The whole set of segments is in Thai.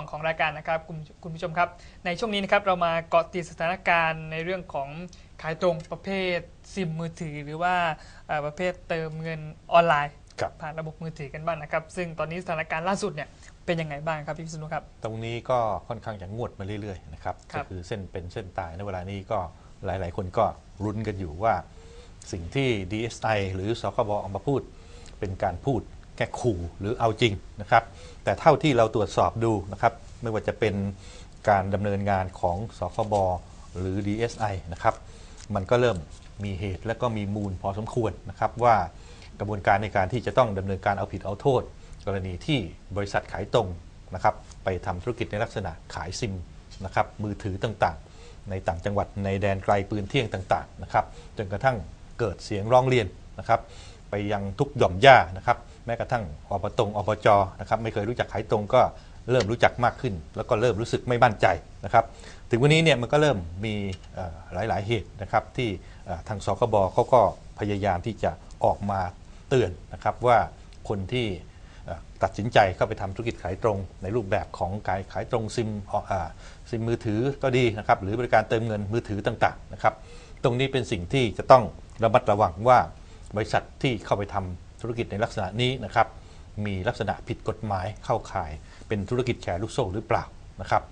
2 ของรายการนะครับคุณคุณผู้ชมครับ ในช่วงนี้นะครับเรามาเกาะติดสถานการณ์ในเรื่องของขายตรงประเภทซิมมือถือ หรือว่าเอ่อประเภทเติมเงินออนไลน์ครับผ่านระบบมือถือกันบ้างนะครับ ซึ่งตอนนี้สถานการณ์ล่าสุดเนี่ยเป็นยังไงบ้างครับพี่พิษณุครับ ตรงนี้ก็ค่อนข้างจะงวดมาเรื่อยๆนะครับครัก็บคือเส้นเป็นเส้นตายในเวลานี้ก็หลายๆ คนก็รุ้นกันอยู่ว่า สิ่งที่ DSI หรือสคบออกมาพูด เป็นการพูด แค่ขู่หรือเอาจริงนะครับ แต่เท่าที่เราตรวจสอบดูนะครับ ไม่ว่าจะเป็นการดำเนินงานของสคบหรือ DSI นะครับ มันก็เริ่มมีเหตุและก็มีมูลพอสมควรนะครับ ว่ากระบวนการในการที่จะต้องดำเนินการเอาผิดเอาโทษ กรณีที่บริษัทขายตรงนะครับไปทำธุรกิจในลักษณะขายซิมนะครับมือถือต่างๆ ในต่างจังหวัดในแดนไกลปืนเที่ยงต่างๆนะครับจนกระทั่งเกิดเสียงร้องเรียนนะครับ ไปยังทุกหย่อมย่านะครับแม้กระทั่งอบตงอบจนะครับไม่เคยรู้จักขายตรงก็เริ่มรู้จักมากขึ้น แล้วก็เริ่มรู้สึกไม่มั่นใจนะครับถึงวันนี้เนี่ยมันก็เริ่มมีหลาย ๆ เหตุนะครับที่ทางสคบเขาก็พยายามที่จะออกมาเตือนนะครับว่าคนที่ตัดสินใจเข้าไปทำธุรกิจขายตรง ในรูปแบบของการขายตรงซิมซิมมือถือก็ดีนะครับหรือบริการเติมเงินมือถือต่าง ๆ นะครับ ตรงนี้เป็นสิ่งที่จะต้องระมัดระวังว่า บริษัทที่เข้าไปทำธุรกิจในลักษณะนี้นะครับมีลักษณะผิดกฎหมายเข้าข่าย เป็นธุรกิจแชร์ลูกโซ่หรือเปล่านะครับ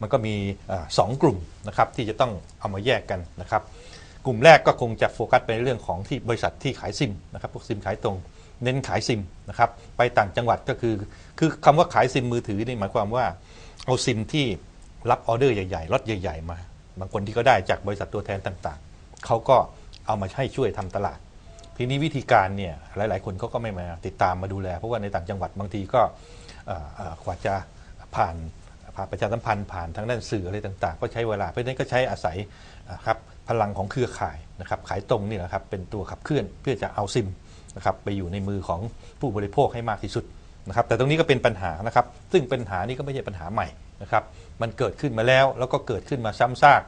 มันก็มีอสองกลุ่มนะครับที่จะต้องเอามาแยกกันนะครับ กลุ่มแรกก็คงจะโฟกัสไปในเรื่องของที่บริษัทที่ขายซิมนะครับพวกซิมขายตรงเน้นขายซิมนะครับไปต่างจังหวัดก็คือ คือคำว่าขายซิมมือถือนี่หมายความว่าเอาซิมที่รับออเดอร์ใหญ่ๆรถใหญ่ ๆ มา บางคนที่เขาได้จากบริษัทตัวแทนต่างๆเขาก็เอามาให้ช่วยทำตลาด ทีนี้วิธีการเนี่ยหลาย ๆ คนเขาก็ไม่มาติดตามมาดูแล เพราะว่าในต่างจังหวัดบางทีก็กว่าจะผ่านผ่านประชาสัมพันธ์ผ่านทางด้านสื่ออะไรต่าง ๆ ก็ใช้เวลาเพราะฉะนั้นก็ใช้อาศัยครับพลังของเครือข่ายนะครับขายตรงนี่แหละครับเป็นตัวขับเคลื่อนเพื่อจะเอาซิมนะครับไปอยู่ในมือของผู้บริโภคให้มากที่สุดนะครับแต่ตรงนี้ก็เป็นปัญหานะครับ ซึ่งปัญหานี้ก็ไม่ใช่ปัญหาใหม่นะครับมันเกิดขึ้นมาแล้วแล้วก็เกิดขึ้นมาซ้ำซาก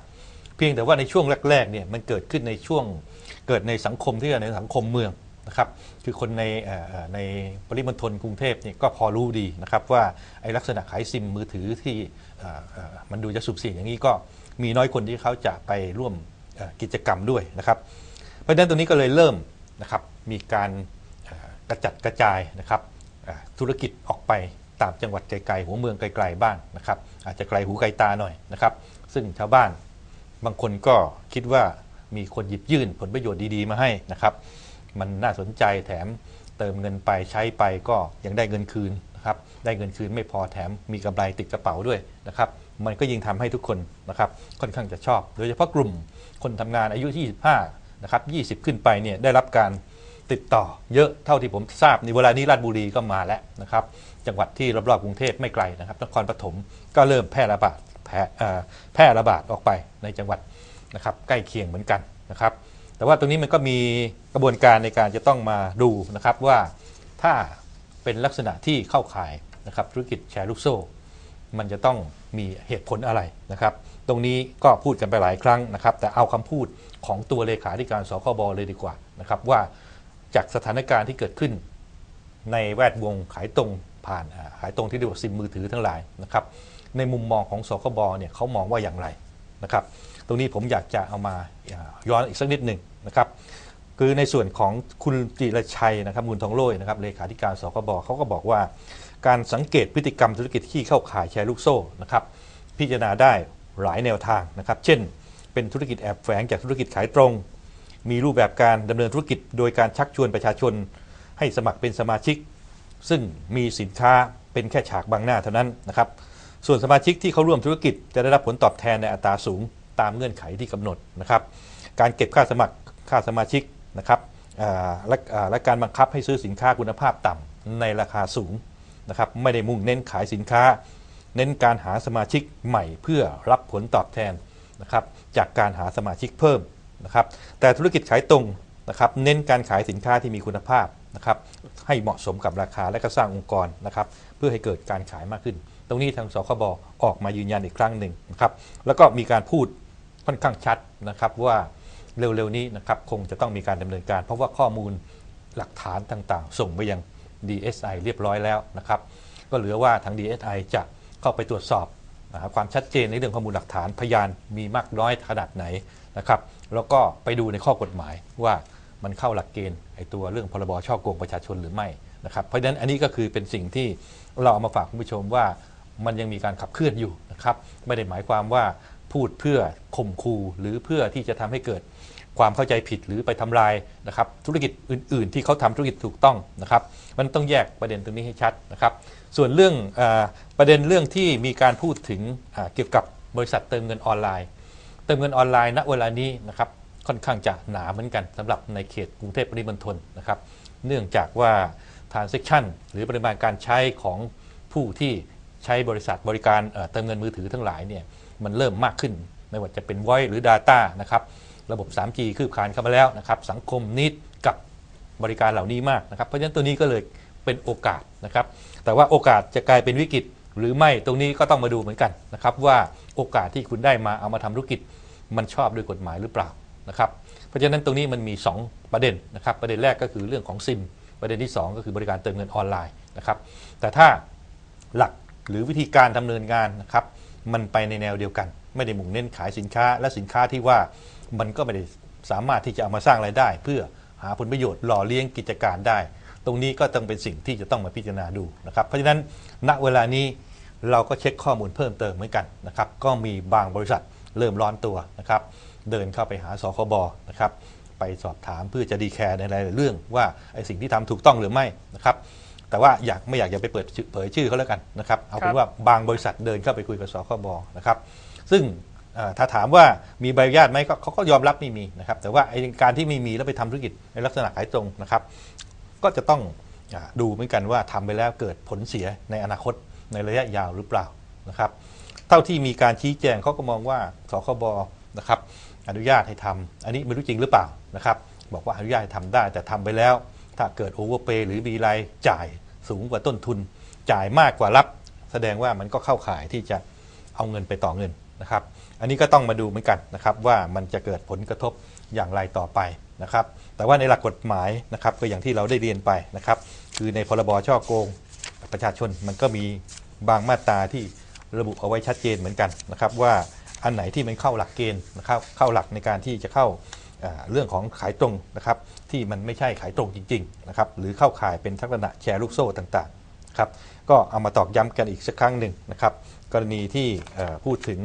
พียงแต่ว่าในช่วงแรกๆเนี่ยมันเกิดขึ้นในช่วงเกิดในสังคมที่ในสังคมเมืองนะครับคือคนในในปริมณฑลกรุงเทพเนี่ยก็พอรู้ดีนะครับว่าไอ้ลักษณะขายซิมมือถือที่มันดูจะสุบเสี่ยงอย่างนี้ก็มีน้อยคนที่เขาจะไปร่วมกิจกรรมด้วยนะครับ เพราะฉะนั้นตรงนี้ก็เลยเริ่มนะครับมีการกระจัดกระจายนะครับธุรกิจออกไปตามจังหวัดไกลๆหัวเมืองไกลๆบ้างนะครับ อาจจะไกลหูไกลตาหน่อยนะครับ ซึ่งชาวบ้าน บางคนก็คิดว่ามีคนหยิบยื่นผลประโยชน์ดีๆมาให้นะครับ มันน่าสนใจแถมเติมเงินไปใช้ไปก็ยังได้เงินคืนนะครับ ได้เงินคืนไม่พอแถมมีกำไรติดกระเป๋าด้วยนะครับ มันก็ยิ่งทำให้ทุกคนนะครับค่อนข้างจะชอบ โดยเฉพาะกลุ่มคนทำงานอายุ 25 นะครับ 20 ขึ้นไปเนี่ยได้รับการติดต่อเยอะเท่าที่ผมทราบในเวลานี้ราชบุรีก็มาแล้วนะครับ จังหวัดที่รอบๆกรุงเทพไม่ไกลนะครับนครปฐมก็เริ่มแพร่ระบาด แพร่ระบาดออกไปในจังหวัดนะครับใกล้เคียงเหมือนกันนะครับแต่ว่าตรงนี้มันก็มีกระบวนการในการจะต้องมาดูนะครับว่าถ้าเป็นลักษณะที่เข้าข่ายนะครับธุรกิจแชร์ลูกโซ่ มันจะต้องมีเหตุผลอะไรนะครับ ตรงนี้ก็พูดกันไปหลายครั้งนะครับ แต่เอาคำพูดของตัวเลขาธิการสคบเลยดีกว่านะครับว่าจากสถานการณ์ที่เกิดขึ้น ในแวดวงขายตรงผ่านขายตรงที่เรียกว่าซิมมือถือทั้งหลายนะครับ ในมุมมองของสคบเนี่ยเขามองว่าอย่างไรนะครับ ตรงนี้ผมอยากจะเอามาย้อนอีกสักนิดหนึ่งนะครับ คือในส่วนของคุณจิรชัยนะครับมูลทองโรยนะครับเลขาธิการสคบเขาก็บอกว่า การสังเกตพฤติกรรมธุรกิจที่เข้าข่ายแชร์ลูกโซ่นะครับ พิจารณาได้หลายแนวทางนะครับ เช่น เป็นธุรกิจแอบแฝงจากธุรกิจขายตรง มีรูปแบบการดำเนินธุรกิจ โดยการชักชวนประชาชน ให้สมัครเป็นสมาชิก ซึ่งมีสินค้าเป็นแค่ฉากบังหน้าเท่านั้นนะครับ ส่วนสมาชิกที่เขาร่วมธุรกิจจะได้รับผลตอบแทนในอัตราสูงตามเงื่อนไขที่กำหนดนะครับการเก็บค่าสมัครค่าสมาชิกนะครับและและการบังคับให้ซื้อสินค้าคุณภาพต่ำในราคาสูงนะครับไม่ได้มุ่งเน้นขายสินค้า เน้นการหาสมาชิกใหม่เพื่อรับผลตอบแทนนะครับจากการหาสมาชิกเพิ่มนะครับแต่ธุรกิจขายตรงนะครับเน้นการขายสินค้าที่มีคุณภาพนะครับให้เหมาะสมกับราคาและก็สร้างองค์กรนะครับเพื่อให้เกิดการขายมากขึ้น ตรงนี้ทางสคบออกมายืนยันอีกครั้งหนึ่งนะครับแล้วก็มีการพูดค่อนข้างชัดนะครับว่าเร็วๆนี้นะครับคงจะต้องมีการดำเนินการ เพราะว่าข้อมูลหลักฐานต่างๆ ส่งไปยัง DSI เรียบร้อยแล้วนะครับก็เหลือว่าทาง DSI จะเข้าไปตรวจสอบนะฮะความชัดเจนในเรื่องข้อมูลหลักฐานพยานมีมากน้อยขนาดไหนนะครับแล้วก็ไปดูในข้อกฎหมายว่ามันเข้าหลักเกณฑ์ไอตัวเรื่องพรบช่อโกงประชาชนหรือไม่นะครับเพราะฉะนั้นอันนี้ก็คือเป็นสิ่งที่เราเอามาฝากคุณผู้ชมว่า มันยังมีการขับเคลื่อนอยู่นะครับไม่ได้หมายความว่าพูดเพื่อข่มขู่หรือเพื่อที่จะทำให้เกิดความเข้าใจผิดหรือไปทำลายนะครับธุรกิจอื่น ๆ ที่เขาทำธุรกิจถูกต้องนะครับมันต้องแยกประเด็นตรงนี้ให้ชัดนะครับส่วนเรื่องอประเด็นเรื่องที่มีการพูดถึงเกี่ยวกับบริษัทเติมเงินออนไลน์ เติมเงินออนไลน์ณเวลานี้นะครับค่อนข้างจะหนาเหมือนกันสำหรับในเขตกรุงเทพปริมณฑลนะครับเนื่องจากว่า transaction หรือปริมาณการใช้ของผู้ที่ ใช้บริษัทบริการเติมเงินมือถือทั้งหลายเนี่ยมันเริ่มมากขึ้น ไม่ว่าจะเป็น voice หรือ Data นะครับระบบ 3G คืบคลานเข้ามาแล้วนะครับสังคมนิดกับบริการเหล่านี้มากนะครับเพราะฉะนั้นตัวนี้ก็เลยเป็นโอกาสนะครับแต่ว่าโอกาสจะกลายเป็นวิกฤตหรือไม่ตรงนี้ก็ต้องมาดูเหมือนกันนะครับว่าโอกาสที่คุณได้มาเอามาทำธุรกิจมันชอบด้วยกฎหมายหรือเปล่านะครับเพราะฉะนั้นตรงนี้มันมี 2 ประเด็นนะครับประเด็นแรกก็คือเรื่องของซิมประเด็นที่ 2 ก็คือบริการเติมเงินออนไลน์นะครับแต่ถ้าหลัก หรือวิธีการดำเนินงานนะครับมันไปในแนวเดียวกัน ไม่ได้มุ่งเน้นขายสินค้าและสินค้าที่ว่ามันก็ไม่ได้สามารถที่จะเอามาสร้างรายได้ เพื่อหาผลประโยชน์หล่อเลี้ยงกิจการได้ ตรงนี้ก็ต้องเป็นสิ่งที่จะต้องมาพิจารณาดูนะครับ เพราะฉะนั้นณเวลานี้เราก็เช็คข้อมูลเพิ่มเติมเหมือนกันนะครับ ก็มีบางบริษัทเริ่มร้อนตัวนะครับ เดินเข้าไปหาสคบนะครับ ไปสอบถามเพื่อจะดีแคร์ในหลายๆเรื่องว่าไอ้สิ่งที่ทำถูกต้องหรือไม่นะครับ แต่ว่าอยากไม่อยากจะไปเปิดชื่อเผยชื่อเขาแล้วกันนะครับเอาเป็ครันบว่าบางบริษัทเดินเข้าไปคุยกับสคบนะครับ ซึ่งเอ่อถ้าถามว่ามีใบอนุญาตไหมก็เขาก็ยอมรับไม่มีนะครับ แต่ว่าไอ้การที่ไม่มีแล้วไปทำธุรกิจในลักษณะขายตรงนะครับ ก็จะต้องอาดูเหมือนกันว่าทำไปแล้วเกิดผลเสียในอนาคตในระยะยาวหรือเปล่านะครับ เท่าที่มีการชี้แจงเขาก็มองว่าสคบนะครับอนุญาตให้ทำอันนี้ไม่รู้จริงหรือเปล่านะครับ บอกว่าอนุญาตให้ทำได้แต่ทำไปแล้ว ถ้าเกิดโอเวอร์เปย์หรือมีรายจ่ายสูงกว่าต้นทุน จ่ายมากกว่ารับ แสดงว่ามันก็เข้าข่ายที่จะเอาเงินไปต่อเงินนะครับ อันนี้ก็ต้องมาดูเหมือนกันนะครับว่ามันจะเกิดผลกระทบอย่างไรต่อไปนะครับ แต่ว่าในหลักกฎหมายนะครับก็อย่างที่เราได้เรียนไปนะครับ คือในพรบช่อโกงประชาชนมันก็มีบางมาตราที่ระบุเอาไว้ชัดเจนเหมือนกันนะครับว่าอันไหนที่มันเข้าหลักเกณฑ์นะครับเข้าหลักในการที่จะเข้าอ่า เรื่องของขายตรงนะครับที่มันไม่ใช่ขายตรงจริงๆนะครับหรือเข้าข่ายเป็นทักษณะแชร์ลูกโซ่ต่างๆครับก็เอามาตอกย้ำกันอีกสักครั้งหนึ่งนะครับกรณีที่พูดถึง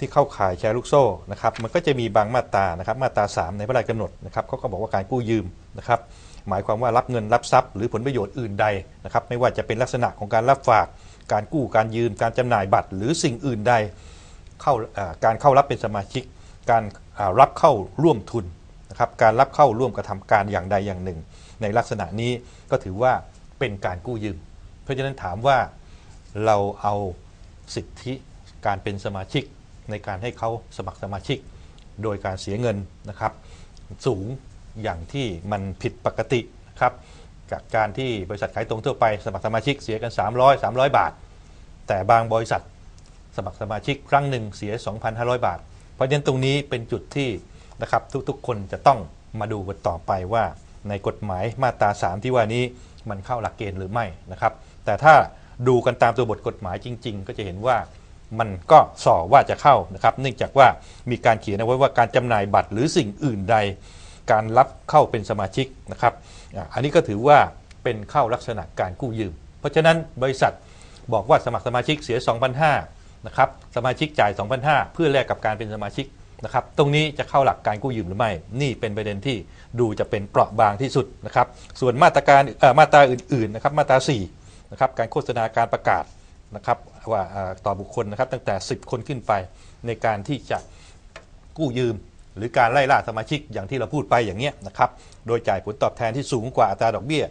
ที่เข้าข่ายแชร์ลูกโซ่นะครับมันก็จะมีบางมาตรานะครับมาตรา 3 ในพระราชกำหนดนะครับเขาก็บอกว่าการกู้ยืมนะครับหมายความว่ารับเงินรับทรัพย์หรือผลประโยชน์อื่นใดนะครับไม่ว่าจะเป็นลักษณะของการรับฝาก การกู้การยืม การจำหน่ายบัตร หรือสิ่งอื่นใดเข้าการเข้ารับเป็นสมาชิก การ รับเข้าร่วมทุนนะครับการรับเข้าร่วมกระทำการอย่างใดอย่างหนึ่ง ในลักษณะนี้ก็ถือว่าเป็นการกู้ยืม เพราะฉะนั้นถามว่าเราเอาสิทธิการเป็นสมาชิกในการให้เขาสมัครสมาชิก โดยการเสียเงินนะครับ สูงอย่างที่มันผิดปกตินะครับกับการที่บริษัทขายตรงทั่วไปสมัครสมาชิกเสียกัน 300 300 บาท แต่บางบริษัทสมัครสมาชิกครั้งหนึ่งเสีย 2,500 บาท เพราะฉะนั้นตรงนี้เป็นจุดที่นะครับทุกๆ คนจะต้องมาดูกันต่อไปว่าในกฎหมายมาตรา 3 ที่ว่านี้มันเข้าหลักเกณฑ์หรือไม่นะครับ แต่ถ้าดูกันตามตัวบทกฎหมายจริง ๆ ก็จะเห็นว่ามันก็สอว่าจะเข้านะครับ เนื่องจากว่ามีการเขียนเอาไว้ว่าการจำหน่ายบัตรหรือสิ่งอื่นใด การรับเข้าเป็นสมาชิกนะครับ อันนี้ก็ถือว่าเป็นเข้าลักษณะการกู้ยืม เพราะฉะนั้นบริษัทบอกว่าสมัครสมาชิกเสีย 2,500 นะครับสมาชิกจ่าย 2,500 เพื่อแลกกับการเป็นสมาชิกนะครับตรงนี้จะเข้าหลักการกู้ยืมหรือไม่ นี่เป็นประเด็นที่ดูจะเป็นเปราะบางที่สุดนะครับส่วนมาตรการอ่อมาตราอื่นๆนะครับมาตรา4นะครับการโฆษณาการประกาศนะครับว่าอ่อต่อบุคคลนะครับตั้งแต่ 10 คนขึ้นไปในการที่จะกู้ยืม หรือการไล่ล่าสมาชิกอย่างที่เราพูดไปอย่างเงี้ยนะครับโดยจ่ายผลตอบแทนที่สูงกว่าอัตราดอกเบี้ย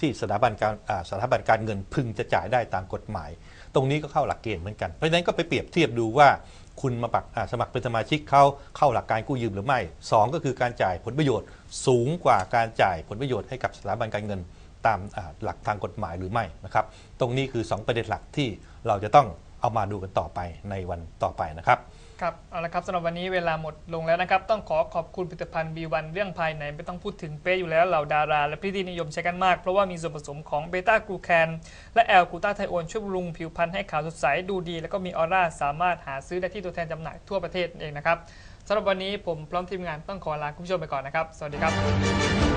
ที่สถาบันการอ่าสถาบันการเงินพึงจะจ่ายได้ตามกฎหมาย ตรงนี้ก็เข้าหลักเกณฑ์เหมือนกัน เพราะฉะนั้นก็ไปเปรียบเทียบดูว่าคุณมาปักสมัครเป็นสมาชิกเขาเข้าหลักการกู้ยืมหรือไม่สองก็คือการจ่ายผลประโยชน์ สูงกว่าการจ่ายผลประโยชน์ให้กับสถาบันการเงินตามหลักทางกฎหมายหรือไม่นะครับ ตรงนี้คือ 2 ประเด็นหลักที่เราจะต้องเอามาดูกันต่อไปในวันต่อไปนะครับ ครับเอาละครับสำหรับวันนี้เวลาหมดลงแล้วนะครับ ต้องขอขอบคุณผลิตภัณฑ์ B1 เรื่องภายในไม่ต้องพูดถึงเป๊ะอยู่แล้วเหล่าดารา และพี่ที่นิยมใช้กันมาก เพราะว่ามีส่วนผสมของเบต้ากลูแคนและแอลกูตาไทโอนช่วยบำรุงผิวพรรณให้ขาวสดใสดูดี แล้วก็มีออร่าสามารถหาซื้อได้ที่ตัวแทนจำหน่ายทั่วประเทศเองนะครับสำหรับวันนี้ผมพร้อมทีมงานต้องขอลาคุณผู้ชมไปก่อนนะครับ สวัสดีครับ